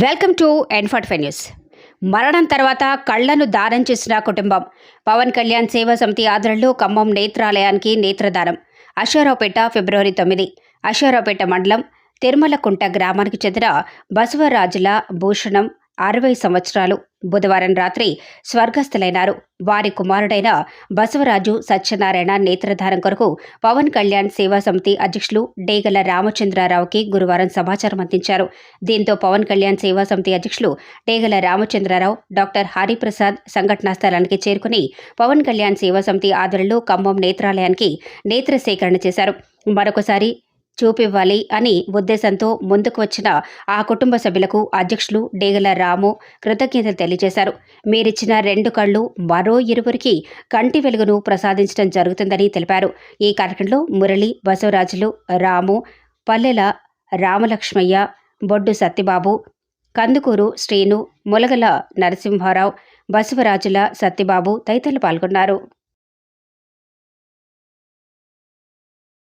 Welcome to ఎన్ఫర్ట్ news. మరణం తర్వాత కళ్ళను దానం చేసిన కుటుంబం. పవన్ కళ్యాణ్ సేవా సమితి ఆధ్వర్యంలో ఖమ్మం నేత్రాలయానికి నేత్రదానం. అశ్వారావుపేట ఫిబ్రవరి తొమ్మిది. అశ్వారావుపేట మండలం తిరుమలకుంట గ్రామానికి చెందిన బసవరాజుల భూషణం అరవై సంవత్సరాలు. బుధవారం రాత్రి స్వర్గస్థులైనారు. వారి కుమారుడైన బసవరాజు సత్యనారాయణ నేత్రధారం కొరకు పవన్ కళ్యాణ్ సేవా సమితి అధ్యక్షులు డేగల రామచంద్రారావుకి గురువారం సమాచారం అందించారు. దీంతో పవన్ కళ్యాణ్ సేవా సమితి అధ్యక్షులు డేగల రామచంద్రారావు డాక్టర్ హరిప్రసాద్ సంఘటనా స్థలానికి చేరుకుని పవన్ కళ్యాణ్ సేవా సమితి ఆధ్వర్యంలో ఖమ్మం నేత్రాలయానికి నేత్ర సేకరణ చేశారు. మరొకసారి చూపివ్వాలి అని ఉద్దేశంతో ముందుకు వచ్చిన ఆ కుటుంబ సభ్యులకు అధ్యక్షులు డేగల రాము కృతజ్ఞతలు తెలియజేశారు. మీరిచ్చిన రెండు కళ్ళు మరో ఇరువురికి కంటి వెలుగును ప్రసాదించడం జరుగుతుందని తెలిపారు. ఈ కార్యక్రమంలో మురళి బసవరాజులు రాము పల్లెల రామలక్ష్మయ్య బొడ్డు సత్యబాబు కందుకూరు శ్రీను ములగల నరసింహారావు బసవరాజుల సత్యబాబు తదితరులు పాల్గొన్నారు.